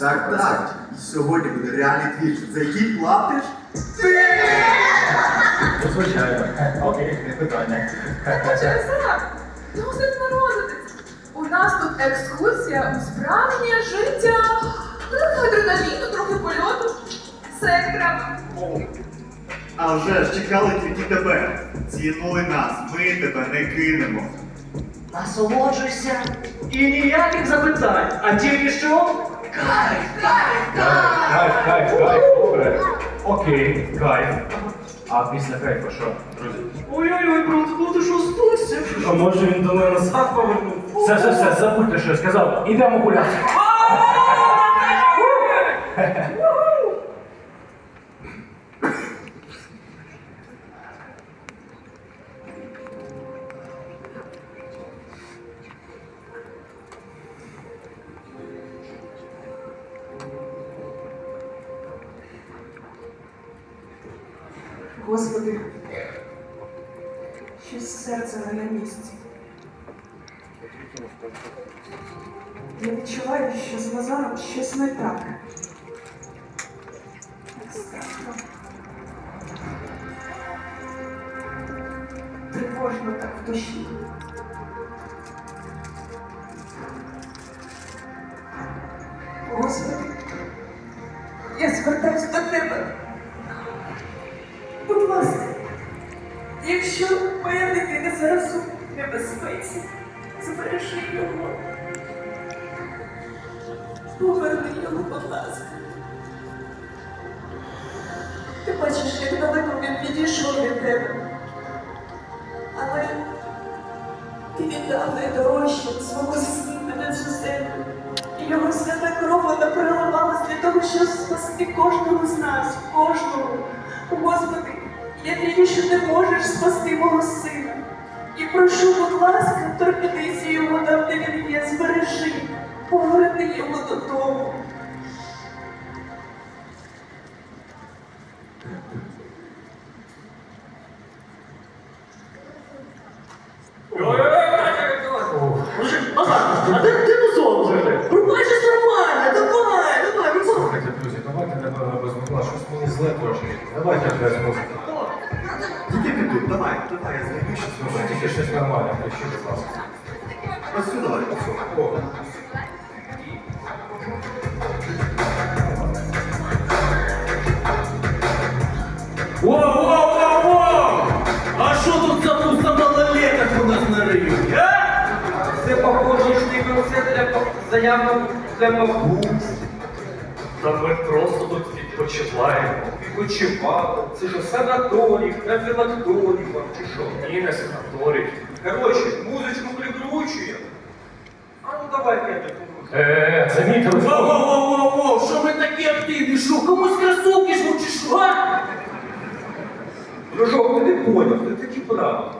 Так, так. Сьогодні буде реальний твіч, за який платиш ти. Ну, Звичайно. Окей, не питання. Чесно, досить морозитись. У нас тут екскурсія у справжнє життя. Трохи адреналіну, трохи польоту. Все як треба. А вже ж чекали тільки тебе. Цінуй нас, ми тебе не кинемо. Насолоджуйся і ніяких запитань. А тільки що? Кайф, кайф, кайф. Кайф, кайф, кайф, добре. Окей, кайф. А після кайфа що, друзі? Ой-ой-ой, брат, ну ти що стосся? А може він до мене назад повернув? Все, все, все, забудьте, що я сказав. Ідемо гуляти. Господи, щось серце не на місці. Я відчуваю, що з Назаром щось не. Так небезпеці, збережи його. Поверни його, будь ласка. Ти бачиш, як далеко він підійшов від тебе. Але ти віддав найдорожче свого сина на цю землю. І його свята кров вона переливалась для того, щоб спасти кожного з нас, кожного. Господи, я вірю, що ти можеш спасти мого сина. І прошу, будь ласка, торкнися його там, де він є, збережи, поверни його додому. Включи, будь ласка. Ось сюди, давай, ось. О. Воу-воу-воу-воу! А що тут за туса малолеток у нас на районі, а? Це походнішній концерт для заявок для бабусь. Та ми просто тут відпочиваємо. Відпочивали. Це що, санаторій, профілакторій вам чи що? Ні, не санаторій. Коротше, музичку прикручуємо. А ну давай п'ять Е, це мій телефон. Воу-воу-воу-воу! Що ви такі активні? Що, комусь кросовки ж чи що? а? Дружок, ти не поняв, це такі правила.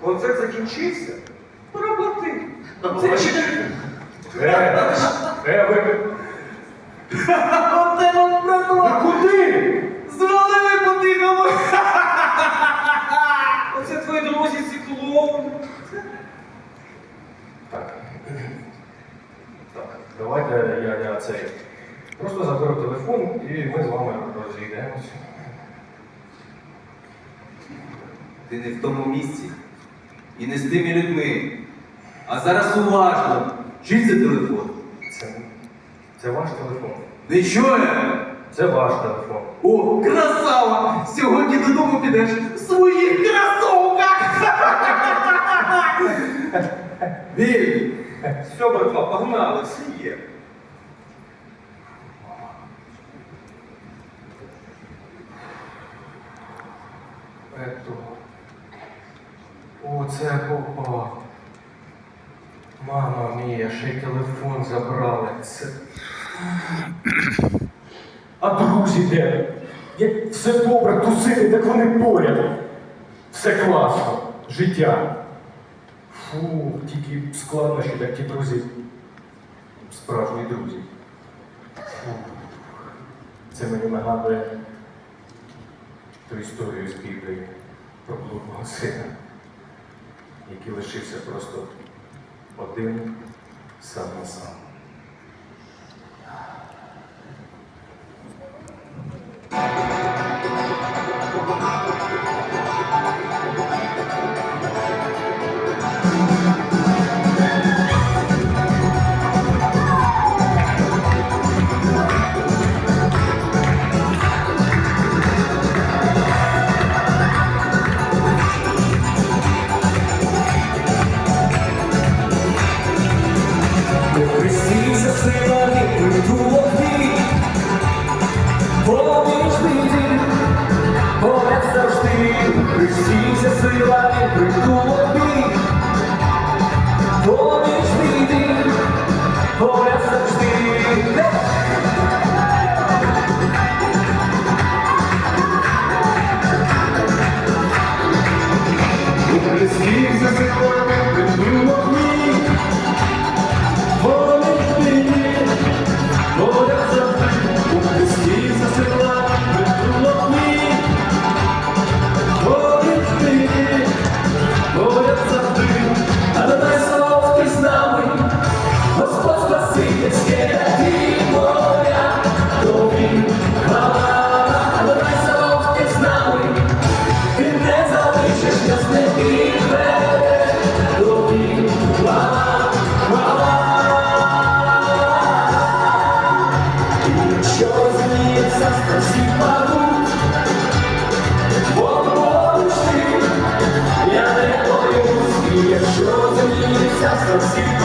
Концерт закінчився? Поработи. Це ще Е, е, ви... Оце вам! Куди? Клоуни. Так. Так, давайте я, я цей. Просто заберу телефон і ми з вами розійдемося. Ти не в тому місці і не з тими людьми. А зараз уважно. Чий це телефон? Це, це ваш телефон. Не чує? Це ваш телефон. О, красава! Сьогодні додому підеш своїх кросовках! Вільні! Все, погнали, все є. О, це попав. Мама мія, ще й телефон забрали. Це... А друзі де? Як все добре тусити, так вони поряд. Все класно. Життя. Фу, тільки складно, що так ті друзі. Справжні друзі. Фу. Це мені нагадує ту історію з Біблії про блудного сина, який лишився просто один сам на сам. сила підприємку обіг, поміж мій дім, поряд завжди. Deus.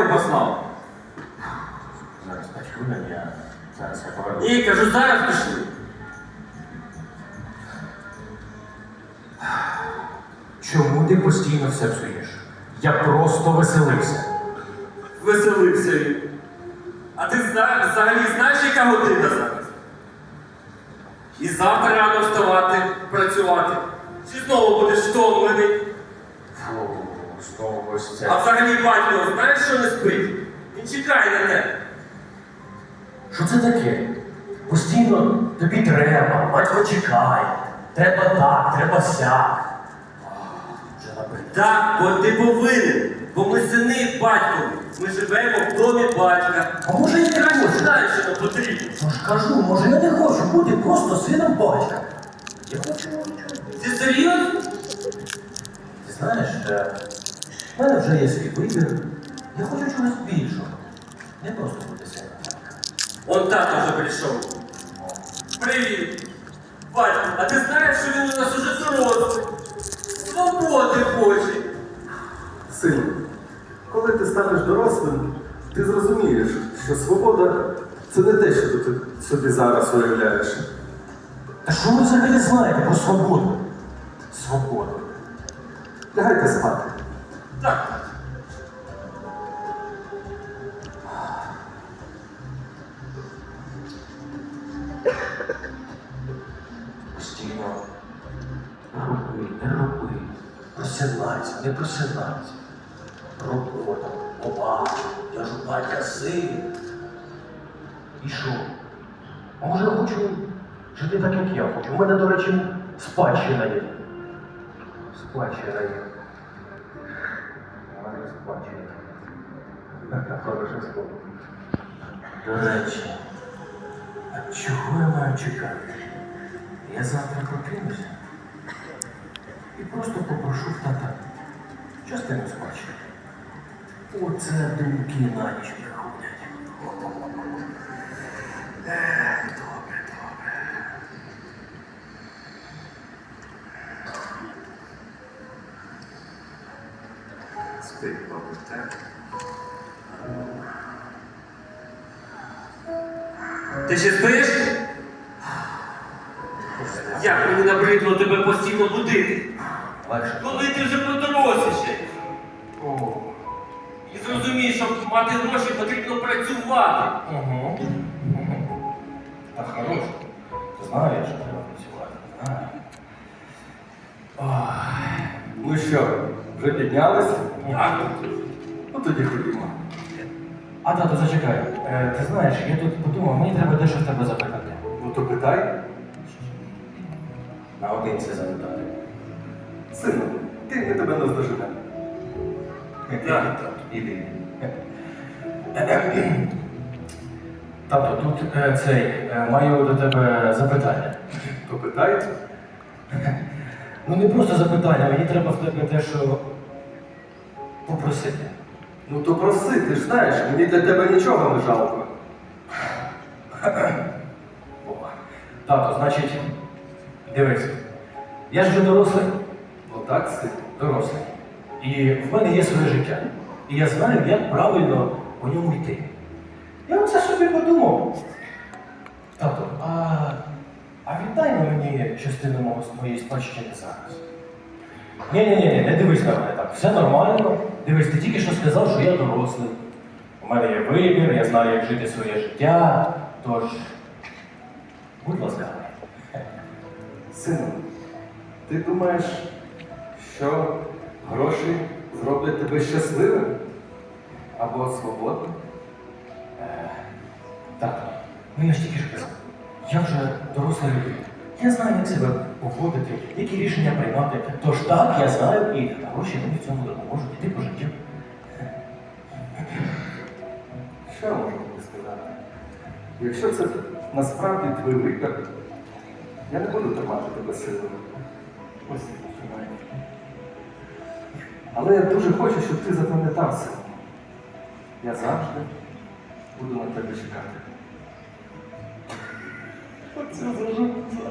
Пішли, послав. Зараз почну, я зараз я поверну. Ні, кажу, зараз пішли. Чому ти постійно все псуєш? Я просто веселився. Веселився він. А ти зна- взагалі знаєш, яка година зараз? І завтра рано вставати, працювати. Чи знову будеш втомлений? Фу, знову ось це. А взагалі батько, знаєш, що не спить? Він чекає на тебе. Що це таке? Постійно тобі треба, батько чекає. Треба так, треба сяк. Вже набрид. Так, бо ти повинен. Бо ми сини батькові. Ми живемо в домі батька. А може і не Краще хочу? знаєш, що нам потрібно. Ну ж кажу, може я не хочу бути просто сином батька. Я хочу. Ти серйозно? Ти знаєш, е, в мене вже є свій вибір. Я хочу чогось більшого. Не просто бути батька. Он тато вже прийшов. Привіт. Батько, а ти знаєш, що він у нас уже дорослий? Свободи хоче. Сину, коли ти станеш дорослим, ти зрозумієш, що свобода це не те, що ти собі зараз уявляєш. Та що ви взагалі знаєте про свободу? Свободу. Лягайте спати. Так. Постійно роби, не роби. Просинайся, не просинайся. Робота, повага, я ж батька син. І що? Може, хочу жити так, як я хочу. У мене, до речі, спадщина є. Спадщина є. У мене спадщина. Таке хороше слово. До речі, а чого я маю чекати? Я завтра прокинуся і просто попрошу в тата частину спадщини. Оце думки на ніч приходять. Ех, добре, добре. Спить, мабуть, так? Ти ще спиш? Як мені набридло тебе постійно будити? Коли ти вже подорослішаєш? О, І зрозумієш, щоб мати гроші, потрібно працювати. Угу. Так хорош. Знаю, що треба працювати. Ну що, вже піднялись? Так. Ну тоді ходімо. А тато, зачекай. Е, ти знаєш, я тут подумав, мені треба дещо в тебе запитати. Ну то питай. Наодинці запитати. Сину, ти не тебе наздожене. Так, іди. Тато, тут е, цей, е, маю до тебе запитання. То питай. Ну не просто запитання, мені треба в тебе дещо попросити. Ну то проси, ти ж знаєш, мені для тебе нічого не жалко. О, Тато, значить, дивись, я ж вже дорослий, Ну так, син. дорослий. І в мене є своє життя. І я знаю, як правильно по ньому йти. Я оце собі подумав. Тато, а, а віддай мені частину мого моєї спадщини зараз. Ні, ні, ні, не дивись на мене так. Все нормально. Дивись, ти тільки що сказав, що я дорослий. У мене є вибір, я знаю, як жити своє життя. Тож, будь ласка. Сину, ти думаєш, що гроші зроблять тебе щасливим? Або свободним? Так, ну я ж тільки ж казав. Я вже доросла людина. Я знаю, як себе поводити, які рішення приймати. Тож так, я знаю, і гроші мені в цьому допоможуть іти по життю. Що я можу тобі сказати? Якщо це насправді твій вибір, я не буду тримати тебе силою. Ось тримай. Але я дуже хочу, щоб ти запам'ятав себе. Я завжди буду на тебе чекати. Оце зажуться.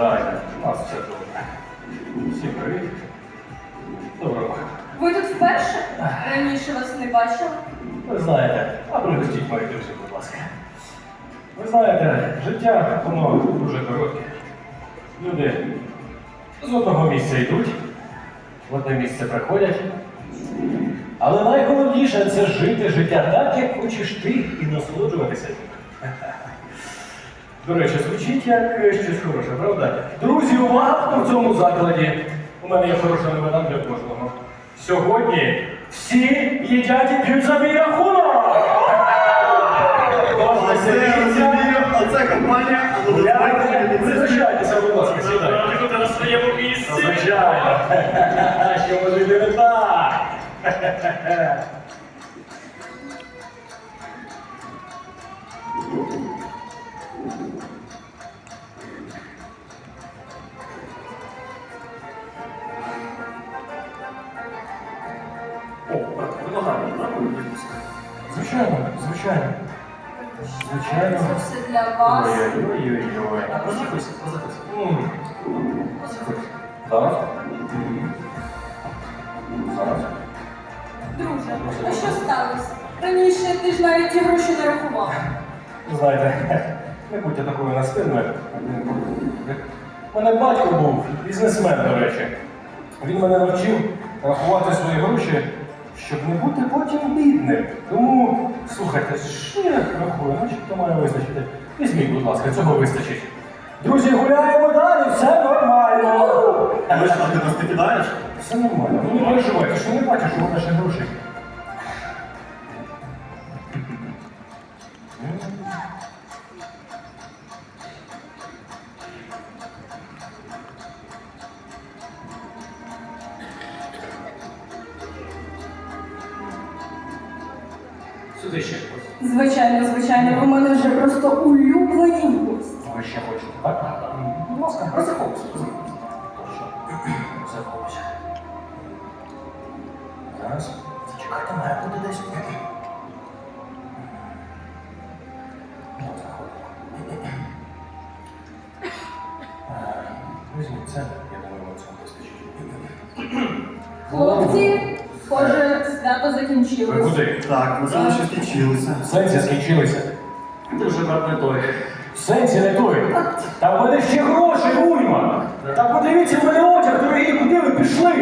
Сідайте. У нас все добре. Всім привіт. Доброго. Ви тут вперше? Раніше вас не бачила. Ви знаєте, а пригостіть мої друзі, будь ласка. Ви знаєте, життя воно дуже коротке. Люди з одного місця йдуть, в одне місце приходять. Але найголовніше це жити життя так, як хочеш ти, і насолоджуватися. До речі, звучить як е, щось хороше, правда? Друзі, увага хто в цьому закладі. У мене є хороша новина для кожного. Сьогодні всі їдять і п'ють за мій рахунок! Можна Оце оце компанія, Залишайтеся, будь ласка, сідайте. Ти на своєму місці. Звичайно. Що може бути не так? О, Звичайно, звичайно. Це все для вас. Ой-ой-ой. Розрахуйся, розрахуйся. М. Зараз? Зараз? Друже, а що сталося? Раніше ти ж навіть ті гроші не рахував. Знаєте, не будьте такою настирною. У мене батько був бізнесмен, до речі. Він мене навчив рахувати свої гроші, щоб не бути потім бідним. Тому, слухайте, що я ну значить, то має вистачити. Візьміть, будь ласка, цього вистачить. Друзі, гуляємо далі, все нормально. А Ви що, ти нас не кидаєш? Все нормально. Ну не переживайте, що не бачиш, що наші гроші. Сюди ще. Звичайно, звичайно, у мене вже просто улюблені гості. Ви ще хочете, так? Будь ласка, розраховуйся. Закінчилось. куди? Так, ще що скінчилося. Сенсі скінчилися. Дуже брат не той. Сенсі не той. Та в мене ще гроші, уйма. Та подивіться, в мене одяг дорогий, куди ви пішли?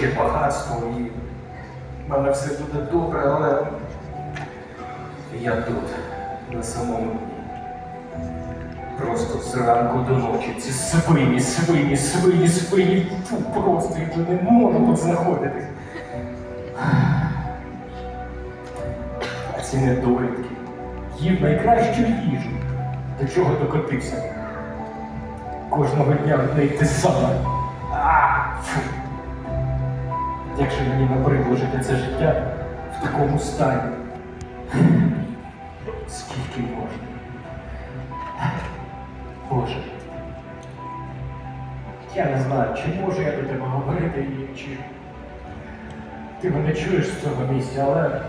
Гроші, багатство і в мене все буде добре, але я тут, на самому дні. Просто зранку до ночі ці свині, свині, свині, свині. Фу, просто я вже не можу тут знаходитись. А ці недолітки їв найкращу їжу. До чого докотився? Кожного дня одне й те саме. Як же мені набридло жити це життя в такому стані? Скільки можна? Боже. Я не знаю, чи можу я до тебе говорити і чи ти мене чуєш з цього місця, але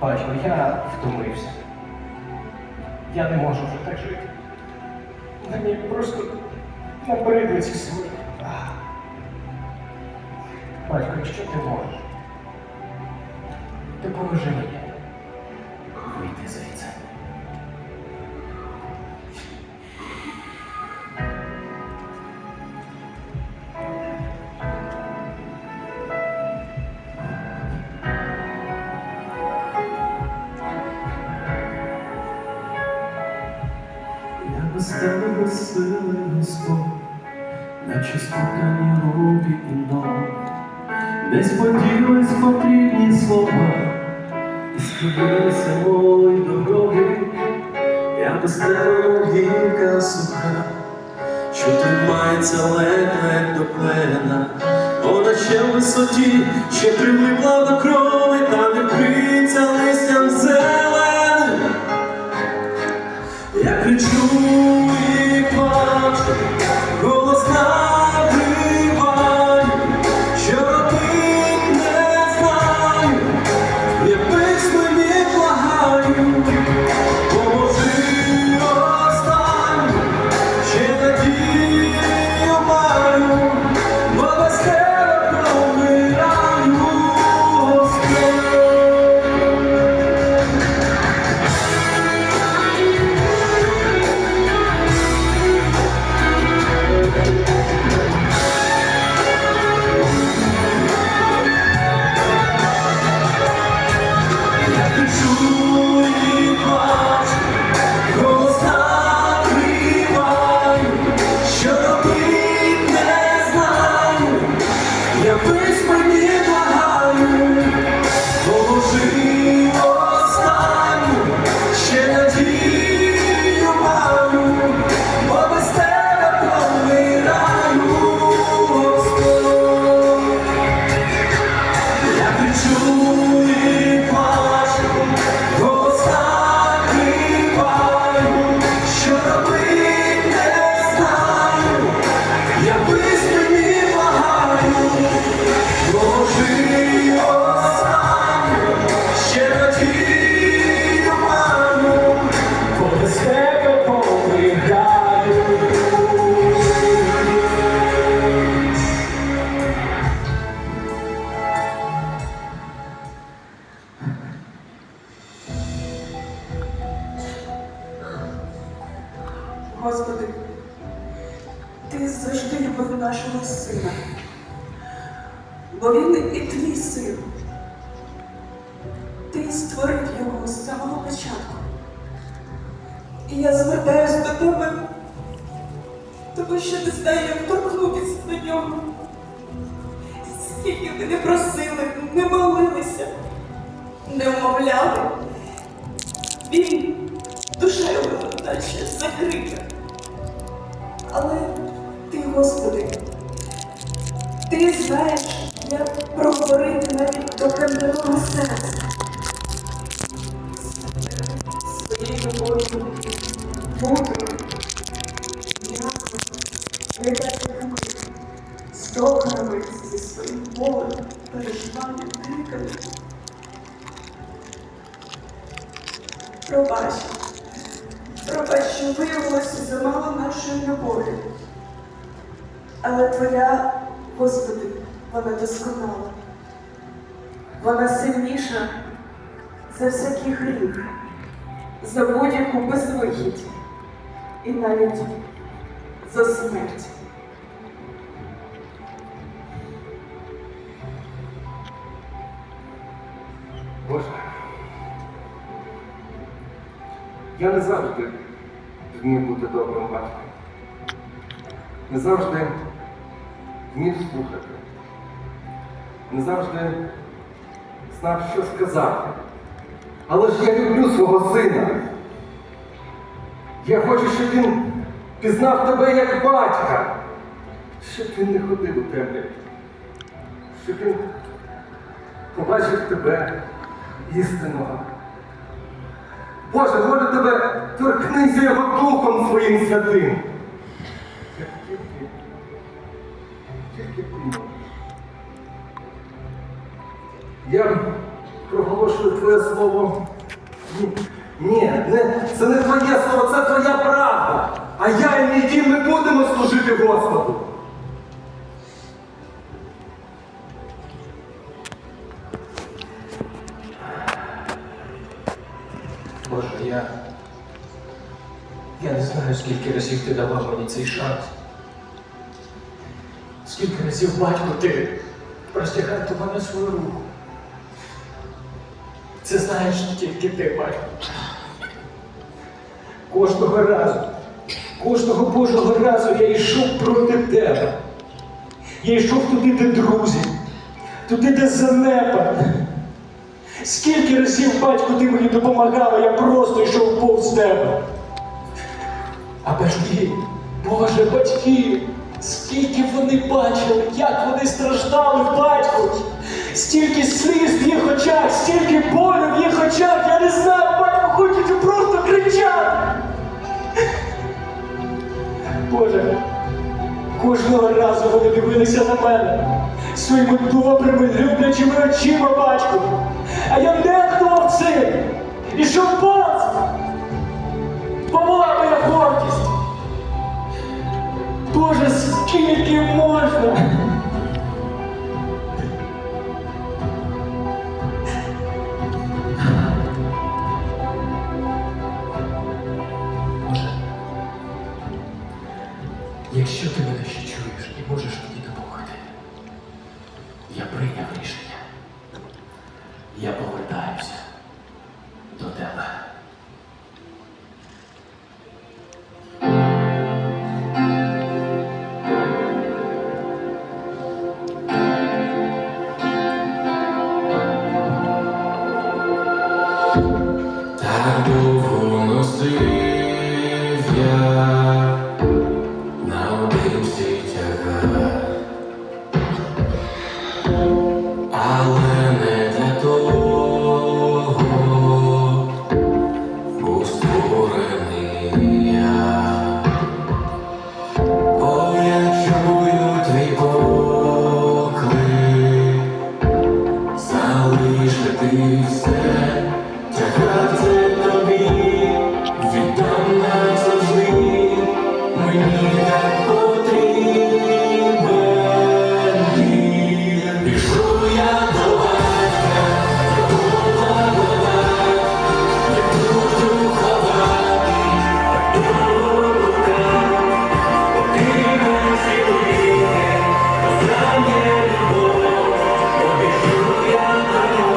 бачу, я втомився. Я не можу вже так жити. Мені просто набридли ці свої. Батько, якщо ти можеш, допоможи мені. Вийти звідси. Я без тебе безсилий Господь, наче спутані руки і ноги, десь поділись потрібні слова, і скривилися мої дороги, я без тебе гірка суха, що тримається ледь-ледь до плена, вона ще в висоті, ще прилипла до крови, Ти створив його з самого початку. І я звертаюся до тебе, тому що не знаю, як торкнутися до нього. Скільки ми не просили, не молилися, не вмовляли. Він його наче закрита. Але ти, Господи, ти знаєш, як проговорити навіть до кам'яного серця. Бурі, з докорами зі своїм болем, переживанням, криками. Пробач, пробач, що виявилося замало нашої любові. Але твоя, Господи, вона досконала. Вона сильніша за всякий гріх, за будь-яку безвихідь і навіть за смерть. Боже. Я не завжди вмів бути добрим батьком. Не завжди вмів слухати. Не завжди знав, що сказати. Але ж я люблю свого сина. Я хочу, щоб він пізнав тебе як батька, щоб він не ходив у темряві, щоб він побачив тебе істинного. Боже, молю тебе, торкнися його духом своїм святим. Тільки, тільки ти можеш. Я проголошую твоє слово. Ні, не, це не твоє слово, це твоя правда. А я і мій дім ми будемо служити Господу. Боже, я. Я не знаю, скільки разів ти давав мені цей шанс. Скільки разів, батько, ти простягав до мене свою руку. Це знаєш тільки ти, батько. Кожного разу, кожного Божого разу я йшов проти тебе. Я йшов туди, де друзі, туди, де занепад. Скільки разів, батько, ти мені допомагав, я просто йшов повз тебе. А батьки, Боже, батьки, скільки вони бачили, як вони страждали, батько. Стільки сліз в їх очах, стільки болю в їх очах, я не знаю, батько, хочеться просто кричати. Боже, кожного разу вони дивилися на мене своїми добрими, люблячими очима, батьку. А я нехтував цим. І щоб Помила моя